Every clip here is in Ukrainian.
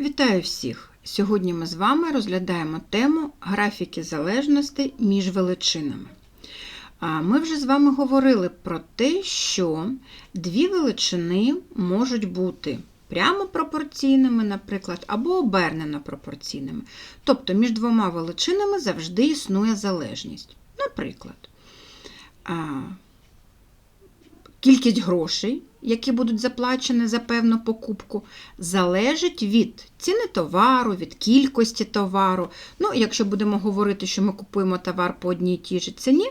Вітаю всіх! Сьогодні ми з вами розглядаємо тему графіки залежностей між величинами. Ми вже з вами говорили про те, що дві величини можуть бути прямо пропорційними, наприклад, або обернено пропорційними. Тобто між двома величинами завжди існує залежність. Наприклад, кількість грошей, які будуть заплачені за певну покупку, залежить від ціни товару, від кількості товару. Ну, якщо будемо говорити, що ми купуємо товар по одній і тій же ціні,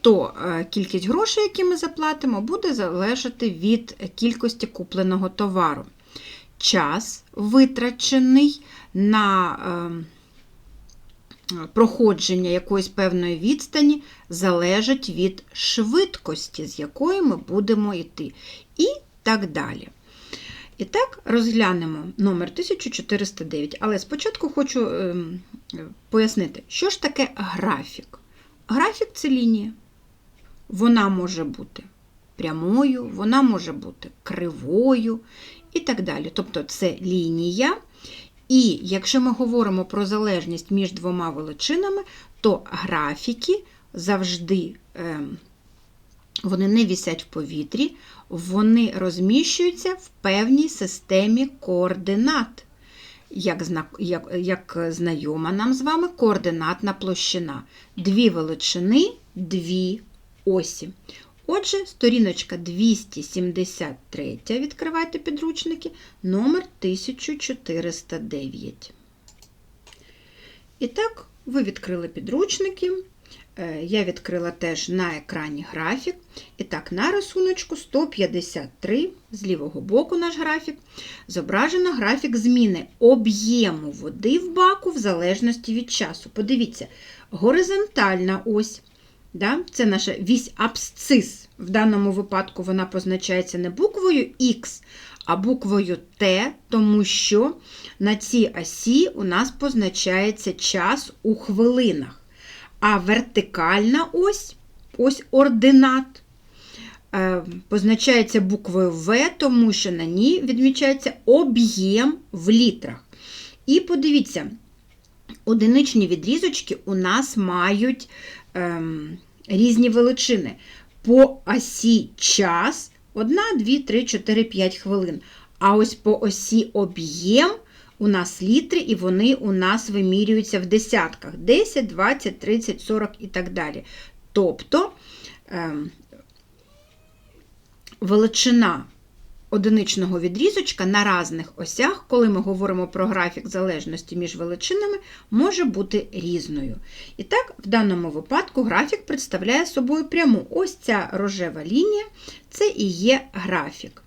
то е, кількість грошей, які ми заплатимо, буде залежати від кількості купленого товару. Час витрачений на е, проходження якоїсь певної відстані залежить від швидкості, з якої ми будемо йти. І так далі. І так, розглянемо номер 1409. Але спочатку хочу е, пояснити, що ж таке графік. Графік це лінія. Вона може бути прямою, вона може бути кривою і так далі. Тобто це лінія. І якщо ми говоримо про залежність між двома величинами, то графіки завжди е, вони не вісять в повітрі, вони розміщуються в певній системі координат. Як, як, як знайома нам з вами координатна площина. Дві величини, дві осі. Отже, сторіночка 273, відкривайте підручники, номер 1409. І так, ви відкрили підручники. Е, я відкрила теж на екрані графік. І так, на рисуночку 153, з лівого боку наш графік, зображено графік зміни об'єму води в баку в залежності від часу. Подивіться, горизонтальна ось. Да? Це наша вісь абсцис. В даному випадку вона позначається не буквою Х, а буквою Т, тому що на цій осі у нас позначається час у хвилинах. А вертикальна ось, ось ординат, е, позначається буквою В, тому що на ній відмічається об'єм в літрах. І подивіться, одиничні відрізочки у нас мають ем, різні величини. По осі час 1, 2, 3, 4, 5 хвилин. А ось по осі об'єм у нас літри, і вони у нас вимірюються в десятках: 10, 20, 30, 40 і так далі. Тобто ем, величина одиничного відрізочка на різних осях, коли ми говоримо про графік залежності між величинами, може бути різною. І так, в даному випадку графік представляє собою пряму. Ось ця рожева лінія це і є графік.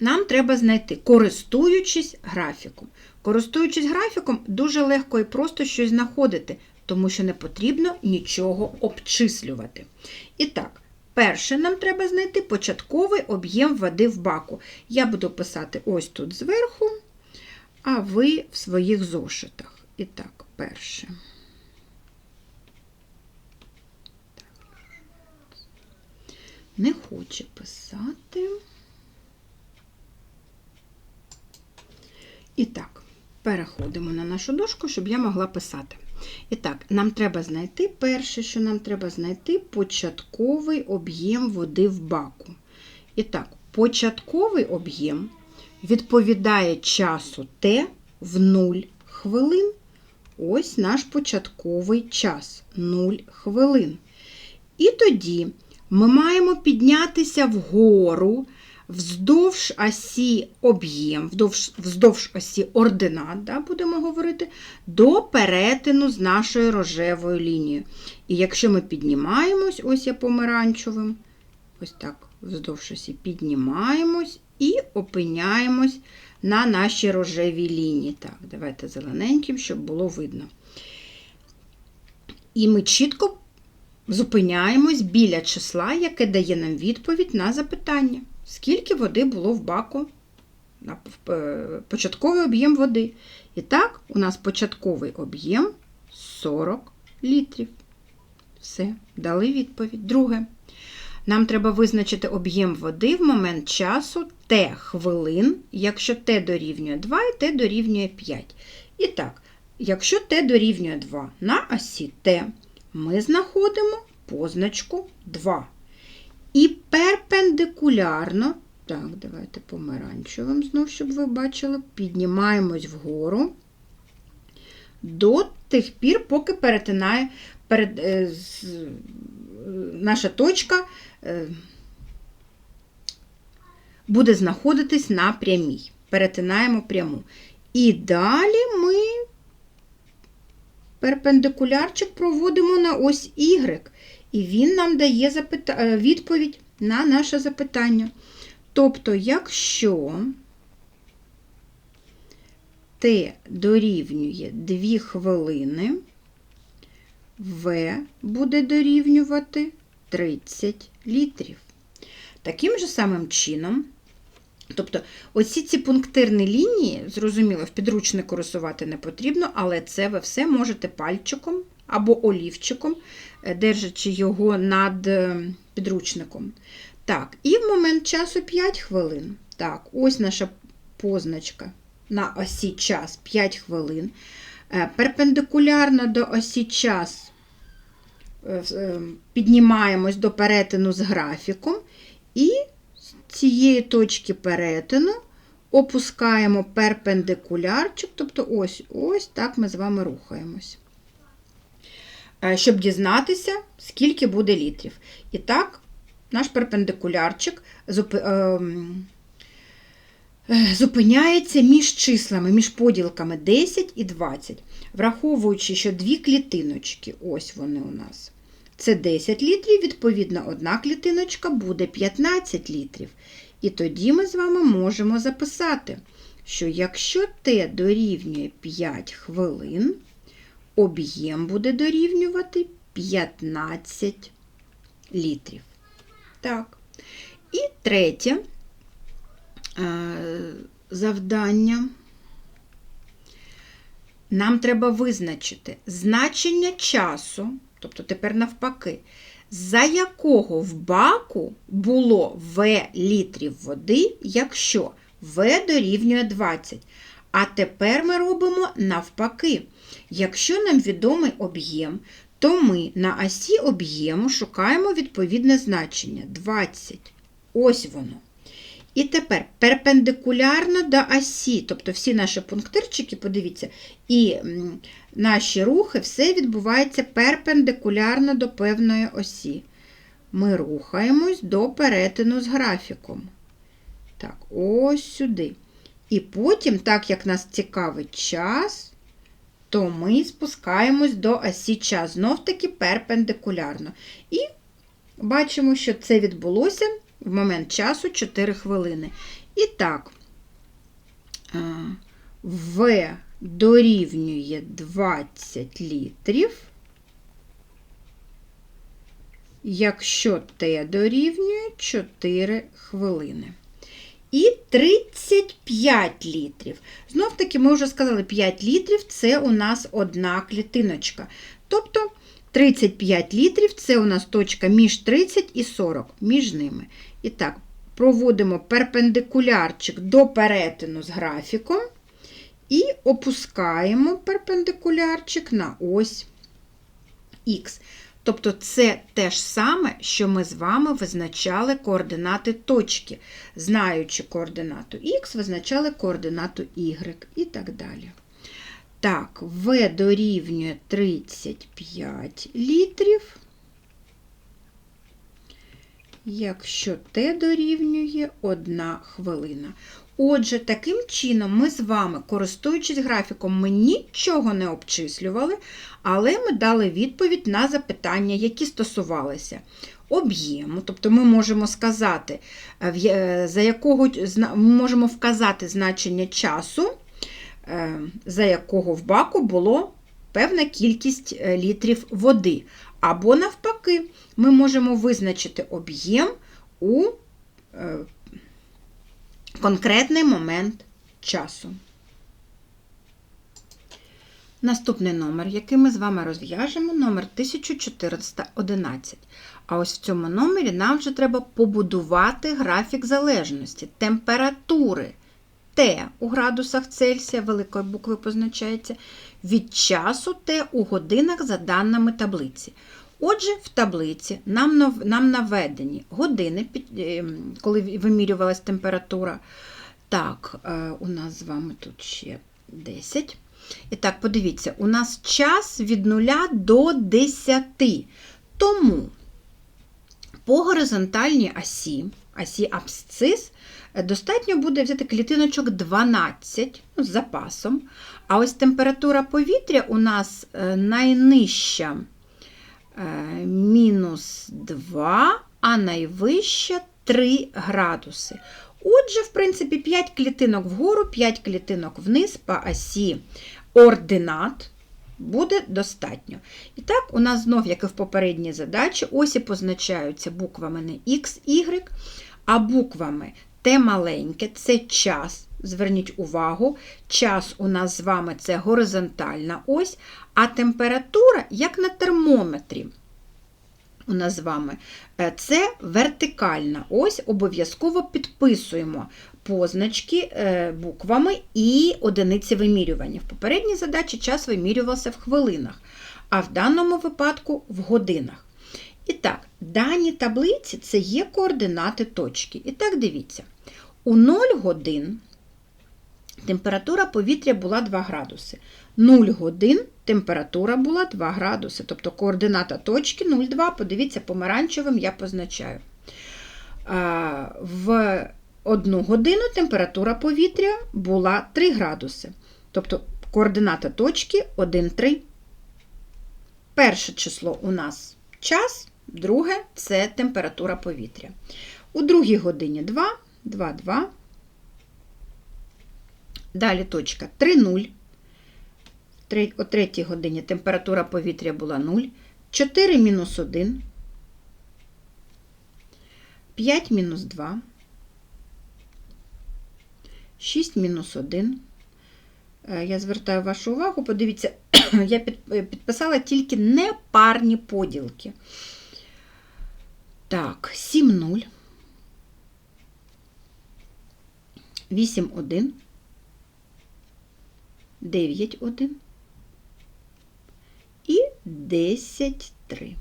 Нам треба знайти, користуючись графіком. Користуючись графіком, дуже легко і просто щось знаходити, тому що не потрібно нічого обчислювати. І так, Перше, нам треба знайти початковий об'єм води в баку. Я буду писати ось тут зверху, а ви в своїх зошитах. І так, перше. Не хоче писати. І так, переходимо на нашу дошку, щоб я могла писати. І так, нам треба знайти перше, що нам треба знайти початковий об'єм води в баку. І так, початковий об'єм відповідає часу Т в 0 хвилин. Ось наш початковий час 0 хвилин. І тоді ми маємо піднятися вгору вздовж осі об'єм, вздовж, вздовж осі ординат, да, будемо говорити, до перетину з нашою рожевою лінією. І якщо ми піднімаємось, ось я помаранчевим, ось так, вздовж осі піднімаємось і опиняємось на нашій рожевій лінії. Так, давайте зелененьким, щоб було видно. І ми чітко зупиняємось біля числа, яке дає нам відповідь на запитання скільки води було в баку, е, початковий об'єм води. І так, у нас початковий об'єм 40 літрів. Все, дали відповідь. Друге. Нам треба визначити об'єм води в момент часу Т хвилин, якщо Т дорівнює 2 і Т дорівнює 5. І так, якщо Т дорівнює 2 на осі Т, ми знаходимо позначку 2. І перпендикулярно, так, давайте помаранчевим знов, щоб ви бачили, піднімаємось вгору до тих пір, поки перетинає перед, е, з, е, наша точка е, буде знаходитись на прямій. Перетинаємо пряму. І далі ми перпендикулярчик проводимо на ось Y, і він нам дає запита... е, відповідь на наше запитання. Тобто, якщо Т дорівнює 2 хвилини, В буде дорівнювати 30 літрів. Таким же самим чином, тобто, оці ці пунктирні лінії, зрозуміло, в підручнику рисувати не потрібно, але це ви все можете пальчиком або олівчиком, е, держачи його над е, підручником. Так, і в момент часу 5 хвилин. Так, ось наша позначка на осі час 5 хвилин. Е, Перпендикулярно до осі час піднімаємось до перетину з графіком, і з цієї точки перетину опускаємо перпендикулярчик, тобто ось ось так ми з вами рухаємось. Е, Щоб дізнатися, скільки буде літрів. І так, наш перпендикулярчик ем, е, зупиняється між числами, між поділками 10 і 20, враховуючи, що дві клітиночки, ось вони у нас. Це 10 літрів, відповідно, одна клітиночка буде 15 літрів. І тоді ми з вами можемо записати, що якщо Т дорівнює 5 хвилин, об'єм буде дорівнювати 15 літрів. Так. І третє е, завдання. Нам треба визначити значення часу, тобто тепер навпаки, за якого в баку було В літрів води, якщо В дорівнює 20. А тепер ми робимо навпаки. Якщо нам відомий об'єм, то ми на осі об'єму шукаємо відповідне значення 20. Ось воно. І тепер перпендикулярно до осі, тобто всі наші пунктирчики, подивіться, і наші рухи, все відбувається перпендикулярно до певної осі. Ми рухаємось до перетину з графіком. Так, ось сюди. І потім, так як нас цікавить час, то ми спускаємось до осі час, знов-таки перпендикулярно. І бачимо, що це відбулося в момент часу 4 хвилини. І так, е, В дорівнює 20 літрів, якщо Т дорівнює 4 хвилини. І 35 літрів. Знов таки, ми вже сказали, 5 літрів це у нас одна клітиночка. Тобто 35 літрів це у нас точка між 30 і 40, між ними. І так, проводимо перпендикулярчик до перетину з графіком і опускаємо перпендикулярчик на ось Х. Тобто це те ж саме, що ми з вами визначали координати точки. Знаючи координату Х, визначали координату Y і так далі. Так, В дорівнює 35 літрів, якщо Т дорівнює 1 хвилина. Отже, таким чином ми з вами, користуючись графіком, ми нічого не обчислювали, але ми дали відповідь на запитання, які стосувалися об'єму. Тобто ми можемо сказати, е, я- за якого ми можемо вказати значення часу, е, за якого в баку було певна кількість е, літрів води. Або навпаки, ми можемо визначити об'єм у е, конкретний момент часу. Наступний номер, який ми з вами розв'яжемо, номер 1411. А ось в цьому номері нам вже треба побудувати графік залежності, температури. Т у градусах Цельсія великою буквою позначається, від часу Т у годинах за даними таблиці. Отже, в таблиці нам, нам наведені години, ем, коли вимірювалась температура. Так, е, у нас з вами тут ще 10. І так, подивіться, у нас час від 0 до 10. Тому по горизонтальній осі, осі абсцис, е, достатньо буде взяти клітиночок 12 ну, з запасом. А ось температура повітря у нас е, найнижча мінус 2, а найвища 3 градуси. Отже, в принципі, 5 клітинок вгору, 5 клітинок вниз по осі ординат буде достатньо. І так, у нас знов, як і в попередній задачі, осі позначаються буквами не X, Y, а буквами Т маленьке це час. Зверніть увагу, час у нас з вами це горизонтальна ось, а температура, як на термометрі. У нас з вами е, це вертикальна ось, обов'язково підписуємо позначки е, буквами і одиниці вимірювання. В попередній задачі час вимірювався в хвилинах, а в даному випадку в годинах. І так, дані таблиці це є координати точки. І так, дивіться, у 0 годин температура повітря була 2 градуси. 0 годин температура була 2 градуси. Тобто координата точки 0,2, подивіться, помаранчевим я позначаю. В 1 годину температура повітря була 3 градуси. Тобто координата точки 1,3. Перше число у нас час, друге це температура повітря. У другій годині 2, 2, 2. Далі точка 3,0. О третій годині температура повітря була 0. 4 мінус 1. 5 мінус 2. 6 мінус 1. Е, Я звертаю вашу увагу, подивіться, я підписала тільки непарні поділки. Так, 7, 0. 8, 1. 9, 1 і 10, 3.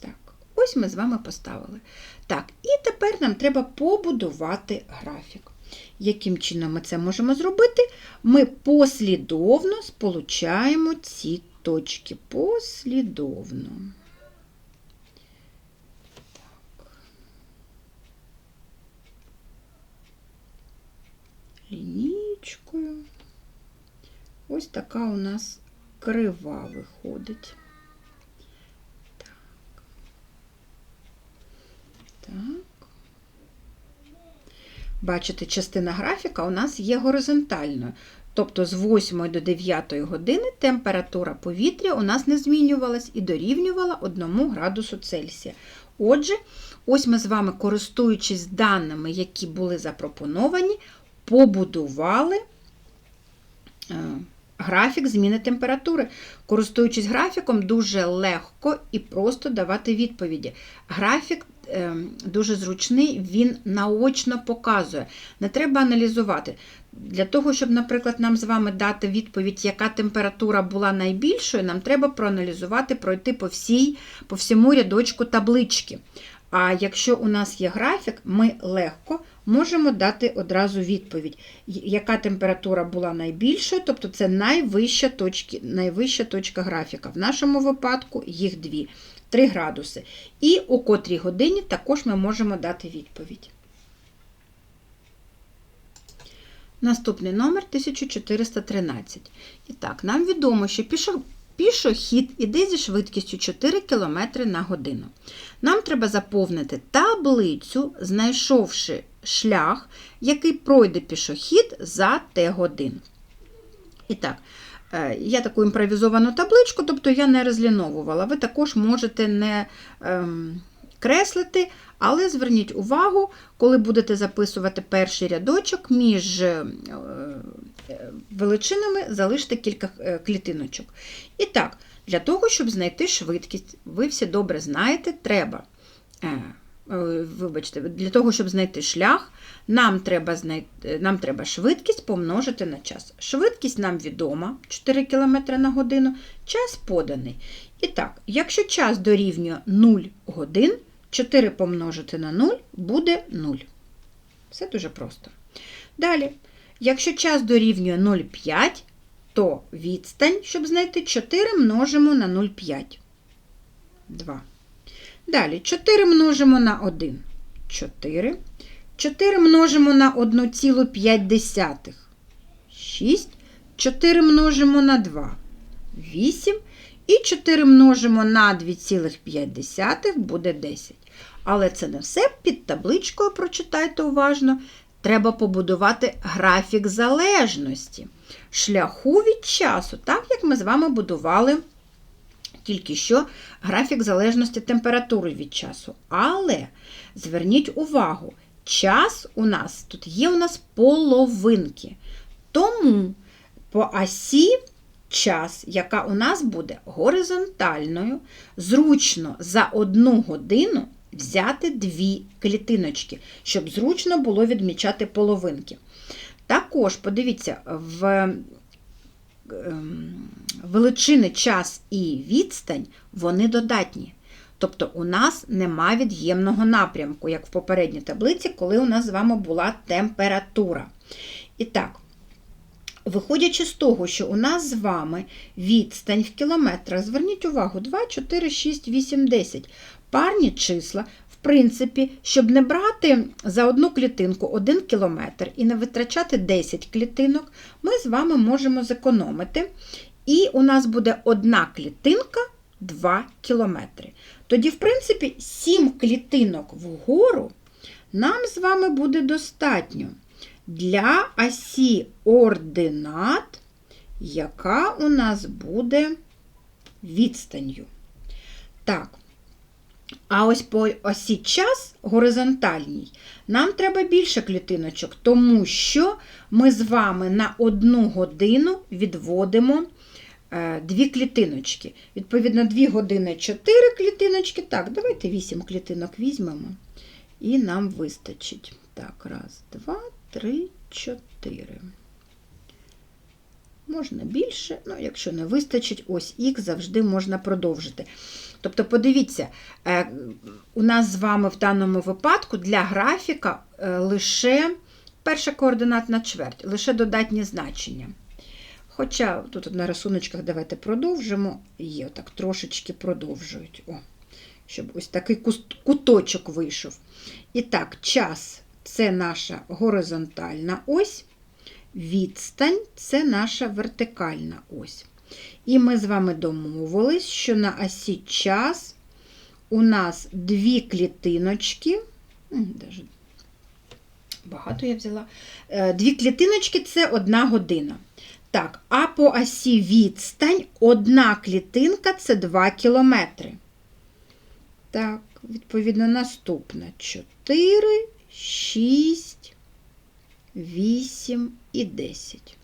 Так, ось ми з вами поставили. Так, і тепер нам треба побудувати графік. Яким чином ми це можемо зробити? Ми послідовно сполучаємо ці точки. Послідовно. Лінійкою. Ось така у нас крива виходить. Так. Так. Бачите, частина графіка у нас є горизонтальною. Тобто з 8 до 9 години температура повітря у нас не змінювалась і дорівнювала 1 градусу Цельсія. Отже, ось ми з вами, користуючись даними, які були запропоновані, побудували е, графік зміни температури. Користуючись графіком, дуже легко і просто давати відповіді. Графік е, дуже зручний, він наочно показує. Не треба аналізувати. Для того, щоб, наприклад, нам з вами дати відповідь, яка температура була найбільшою, нам треба проаналізувати, пройти по всій, по всьому рядочку таблички. А якщо у нас є графік, ми легко можемо дати одразу відповідь, яка температура була найбільшою, тобто це найвища, точки, найвища точка графіка. В нашому випадку їх дві 3 градуси. І у котрій годині також ми можемо дати відповідь. Наступний номер 1413. І так, нам відомо, що пішов. Пішохід іде зі швидкістю 4 км на годину. Нам треба заповнити таблицю, знайшовши шлях, який пройде пішохід за Т годин. І так, я таку імпровізовану табличку, тобто я не розліновувала. Ви також можете не ем, креслити, але зверніть увагу, коли будете записувати перший рядочок між е, величинами залиште кілька клітиночок. І так, Для того, щоб знайти швидкість, ви всі добре знаєте, треба. е, е, Вибачте, для того, щоб знайти шлях, нам треба, знайти, нам треба швидкість помножити на час. Швидкість нам відома 4 км на годину, час поданий. І так, якщо час дорівнює 0 годин, 4 помножити на 0 буде 0. Все дуже просто. Далі, якщо час дорівнює 0,5, то відстань, щоб знайти 4 множимо на 0,5. 2. Далі 4 множимо на 1. 4. 4 множимо на 1,5. 6. 4 множимо на 2. 8. І 4 множимо на 2,5 буде 10. Але це не все. Під табличкою прочитайте уважно. Треба побудувати графік залежності, шляху від часу, так як ми з вами будували тільки що графік залежності температури від часу. Але зверніть увагу, час у нас тут є у нас половинки. Тому по осі час, яка у нас буде горизонтальною, зручно за одну годину взяти дві клітиночки, щоб зручно було відмічати половинки. Також, подивіться, в ем, величини час і відстань вони додатні. Тобто у нас нема від'ємного напрямку, як в попередній таблиці, коли у нас з вами була температура. І так, виходячи з того, що у нас з вами відстань в кілометрах, зверніть увагу, 2, 4, 6, 8, 10. Парні числа, в принципі, щоб не брати за одну клітинку 1 кілометр і не витрачати 10 клітинок, ми з вами можемо зекономити. І у нас буде одна клітинка 2 кілометри. Тоді, в принципі, 7 клітинок вгору нам з вами буде достатньо для осі ординат, яка у нас буде відстанню. Так, а ось по осі час горизонтальній нам треба більше клітиночок, тому що ми з вами на одну годину відводимо е, дві клітиночки. Відповідно, 2 години 4 клітиночки. Так, давайте 8 клітинок візьмемо. І нам вистачить. Так, раз, два, три, чотири. Можна більше, ну, якщо не вистачить, ось х завжди можна продовжити. Тобто, подивіться, е, у нас з вами в даному випадку для графіка е, лише перша координатна чверть, лише додатні значення. Хоча тут на рисуночках давайте продовжимо, є так трошечки продовжують, О, щоб ось такий куточок вийшов. І так, час це наша горизонтальна ось, відстань це наша вертикальна ось. І ми з вами домовились, що на осі час у нас дві клітиночки, багато я взяла, е, дві клітиночки це одна година. Так, а по осі відстань одна клітинка це 2 кілометри. Так, відповідно, наступна 4, 6, 8 і 10.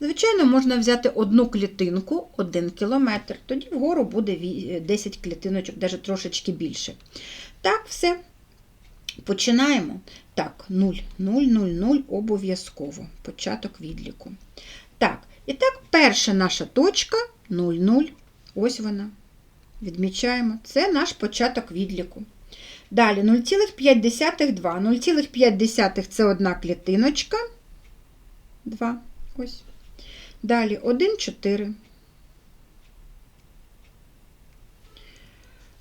Звичайно, можна взяти одну клітинку, 1 кілометр, тоді вгору буде 10 клітиночок, навіть трошечки більше. Так, все. Починаємо. Так, 0, 0, 0, 0 обов'язково. Початок відліку. Так, і так, перша наша точка 0, 0. Ось вона. Відмічаємо. Це наш початок відліку. Далі 0,5 2. 0,5 це одна клітиночка. 2. Ось. Далі 1, 4.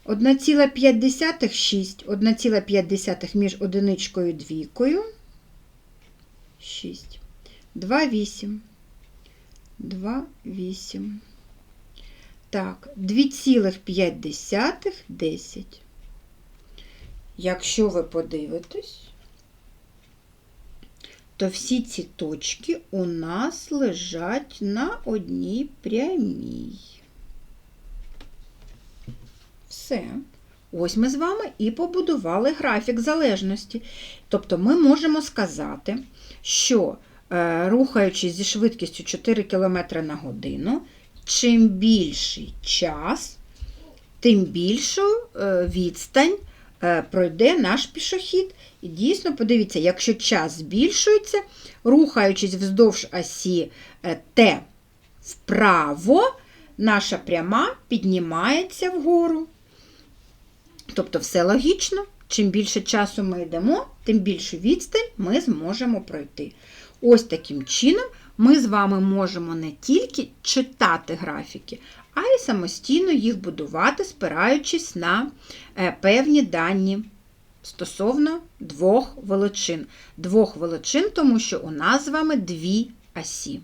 1,5 6. 1,5 між одиничкою і двійкою. 6. 2, 8. 2, 8. Так, 2,5 10. Якщо ви подивитесь, то всі ці точки у нас лежать на одній прямій. Все. Ось ми з вами і побудували графік залежності. Тобто ми можемо сказати, що е, рухаючись зі швидкістю 4 км на годину, чим більший час, тим більшу е, відстань пройде наш пішохід. І дійсно, подивіться, якщо час збільшується, рухаючись вздовж осі е, Т вправо, наша пряма піднімається вгору. Тобто все логічно. Чим більше часу ми йдемо, тим більшу відстань ми зможемо пройти. Ось таким чином ми з вами можемо не тільки читати графіки, а й самостійно їх будувати, спираючись на е, певні дані стосовно двох величин. Двох величин, тому що у нас з вами дві осі.